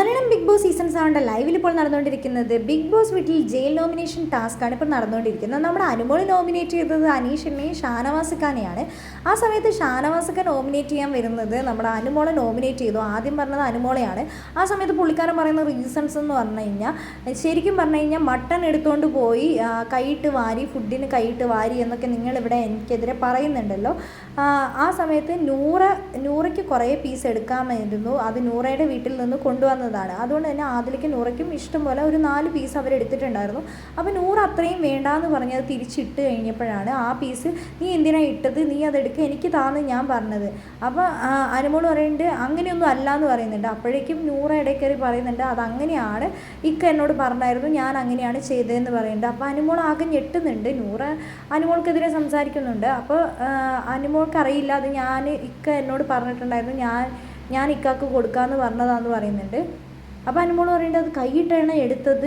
Malayalam Big Boss season സെവന്റെ ലൈവിൽ ഇപ്പോൾ നടന്നുകൊണ്ടിരിക്കുന്നത് ബിഗ് ബോസ് വീട്ടിൽ ജയിൽ നോമിനേഷൻ ടാസ്ക് ആണ് ഇപ്പോൾ നടന്നുകൊണ്ടിരിക്കുന്നത്. നമ്മുടെ അനുമോൾ നോമിനേറ്റ് ചെയ്തത് അനീഷിനെയും ഷാനവാസ് ഖാനെയാണ് ആ സമയത്ത് ഷാനവാസ് ഖാൻ നോമിനേറ്റ് ചെയ്യാൻ വരുന്നത് നമ്മുടെ അനുമോളെ നോമിനേറ്റ് ചെയ്തു. ആദ്യം പറഞ്ഞത് അനുമോളെയാണ്. ആ സമയത്ത് പുള്ളിക്കാരൻ പറയുന്ന റീസൺസ് എന്ന് പറഞ്ഞു കഴിഞ്ഞാൽ ശരിക്കും പറഞ്ഞു കഴിഞ്ഞാൽ മട്ടൺ എടുത്തുകൊണ്ട് പോയി കൈയിട്ട് വാരി ഫുഡിന് കൈയിട്ട് വാരി എന്നൊക്കെ നിങ്ങളിവിടെ എനിക്കെതിരെ പറയുന്നുണ്ടല്ലോ. ആ, സമയത്ത് നൂറ നൂറയ്ക്ക് കുറേ പീസ് എടുക്കാമായിരുന്നു. അത് നൂറയുടെ വീട്ടിൽ നിന്ന് കൊണ്ടുവന്നതാണ് അതുകൊണ്ട് തന്നെ ആദിലയ്ക്ക് നൂറയ്ക്കും ഇഷ്ടം പോലെ ഒരു നാല് പീസ് അവർ എടുത്തിട്ടുണ്ടായിരുന്നു. അപ്പോൾ നൂറ് അത്രയും വേണ്ടാന്ന് പറഞ്ഞ് അത് തിരിച്ചിട്ട് കഴിഞ്ഞപ്പോഴാണ് ആ പീസ് നീ എന്തിനാണ് ഇട്ടത്? നീ അതെടുക്കുക എനിക്ക് താന്ന് ഞാൻ പറഞ്ഞത്. അപ്പോൾ അനുമോൾ പറയുന്നുണ്ട് അങ്ങനെയൊന്നും അല്ല എന്ന് പറയുന്നുണ്ട്. അപ്പോഴേക്കും നൂറ ഇടയ്ക്കറി പറയുന്നുണ്ട് അത് അങ്ങനെയാണ്. ഇക്ക എന്നോട് പറഞ്ഞായിരുന്നു ഞാൻ അങ്ങനെയാണ് ചെയ്തതെന്ന് പറയുന്നുണ്ട്. അപ്പോൾ അനുമോൾ ആകെ ഞെട്ടുന്നുണ്ട്. നൂറ അനുമോൾക്കെതിരെ സംസാരിക്കുന്നുണ്ട്. അപ്പോൾ അനുമോൾക്ക് അറിയില്ല അത് ഞാൻ ഇക്ക എന്നോട് പറഞ്ഞിട്ടുണ്ടായിരുന്നു. ഞാൻ ഞാൻ ഇക്കാക്ക് കൊടുക്കാമെന്ന് പറഞ്ഞതാന്ന് പറയുന്നുണ്ട്. അപ്പോൾ അനുമോൾ പറയുന്നത് അത് കൈയിട്ടാണ് എടുത്തത്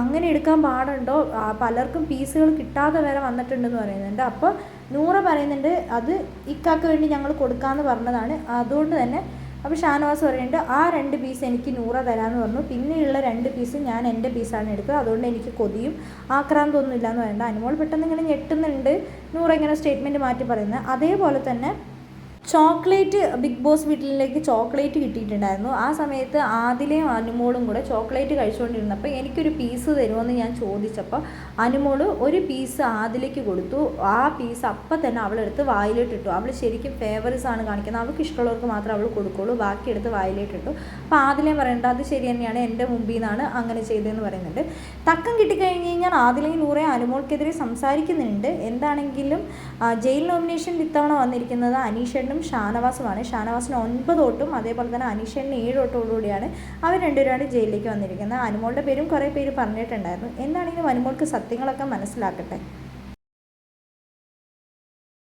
അങ്ങനെ എടുക്കാൻ പാടുണ്ടോ? പലർക്കും പീസുകൾ കിട്ടാതെ വരെ വന്നിട്ടുണ്ടെന്ന് പറയുന്നുണ്ട്. അപ്പോൾ നൂറ പറയുന്നുണ്ട് അത് ഇക്കാക്ക് വേണ്ടി ഞങ്ങൾ കൊടുക്കാമെന്ന് പറഞ്ഞതാണ്. അതുകൊണ്ട് തന്നെ അപ്പോൾ ഷാനവാസ് പറയുന്നുണ്ട് ആ രണ്ട് പീസ് എനിക്ക് നൂറ തരാമെന്ന് പറഞ്ഞു. പിന്നെയുള്ള രണ്ട് പീസ് ഞാൻ എന്റെ പീസാണ് എടുക്കുക അതുകൊണ്ട് എനിക്ക് കൊതിയും ആക്രാന്തൊന്നും ഇല്ലയെന്ന് പറയുന്നത് അനുമോൾ പെട്ടെന്ന് ഇങ്ങനെ ഞെട്ടുന്നുണ്ട്. നൂറ ഇങ്ങനെ സ്റ്റേറ്റ്മെന്റ് മാറ്റി പറയുന്നത്. അതേപോലെ തന്നെ ചോക്ലേറ്റ് ബിഗ് ബോസ് വീട്ടിലേക്ക് ചോക്ലേറ്റ് കിട്ടിയിട്ടുണ്ടായിരുന്നു. ആ സമയത്ത് ആദിലയും അനുമോളും കൂടെ ചോക്ലേറ്റ് കഴിച്ചുകൊണ്ടിരുന്നപ്പോൾ എനിക്കൊരു പീസ് തരുമെന്ന് ഞാൻ ചോദിച്ചപ്പോൾ അനുമോൾ ഒരു പീസ് ആദിലേക്ക് കൊടുത്തു. ആ പീസ് അപ്പം തന്നെ അവളെടുത്ത് വായിലിട്ടിട്ടു. അവൾ ശരിക്കും ഫേവറിസ് ആണ് കാണിക്കുന്നത്. അവൾക്ക് ഇഷ്ടമുള്ളവർക്ക് മാത്രമേ അവൾ കൊടുക്കുള്ളൂ. ബാക്കി എടുത്ത് വായിലിട്ടിട്ടു. അപ്പോൾ ആദിലയും പറയേണ്ട അത് ശരി തന്നെയാണ്. എന്റെ മുമ്പിൽ നിന്നാണ് അങ്ങനെ ചെയ്തതെന്ന് പറയുന്നുണ്ട്. തക്കം കിട്ടിക്കഴിഞ്ഞ് കഴിഞ്ഞാൽ ആദിലയും നൂറെ അനുമോൾക്കെതിരെ സംസാരിക്കുന്നുണ്ട്. എന്താണെങ്കിലും ജയിൽ നോമിനേഷൻ ഇത്തവണ വന്നിരിക്കുന്നത് അനീഷനും ഷാനവാസുമാണ് ഷാനവാസിന് ഒൻപത് തൊട്ടും അതേപോലെ തന്നെ അനീഷന് ഏഴ് വോട്ടോടുകൂടിയാണ് അവർ രണ്ടുപേരാണ് ജയിലിലേക്ക് വന്നിരിക്കുന്നത്. അനുമോളുടെ പേരും കുറേ പേര് പറഞ്ഞിട്ടുണ്ടായിരുന്നു. എന്താണെങ്കിലും അനുമോൾക്ക് സത്യങ്ങളൊക്കെ മനസ്സിലാക്കട്ടെ?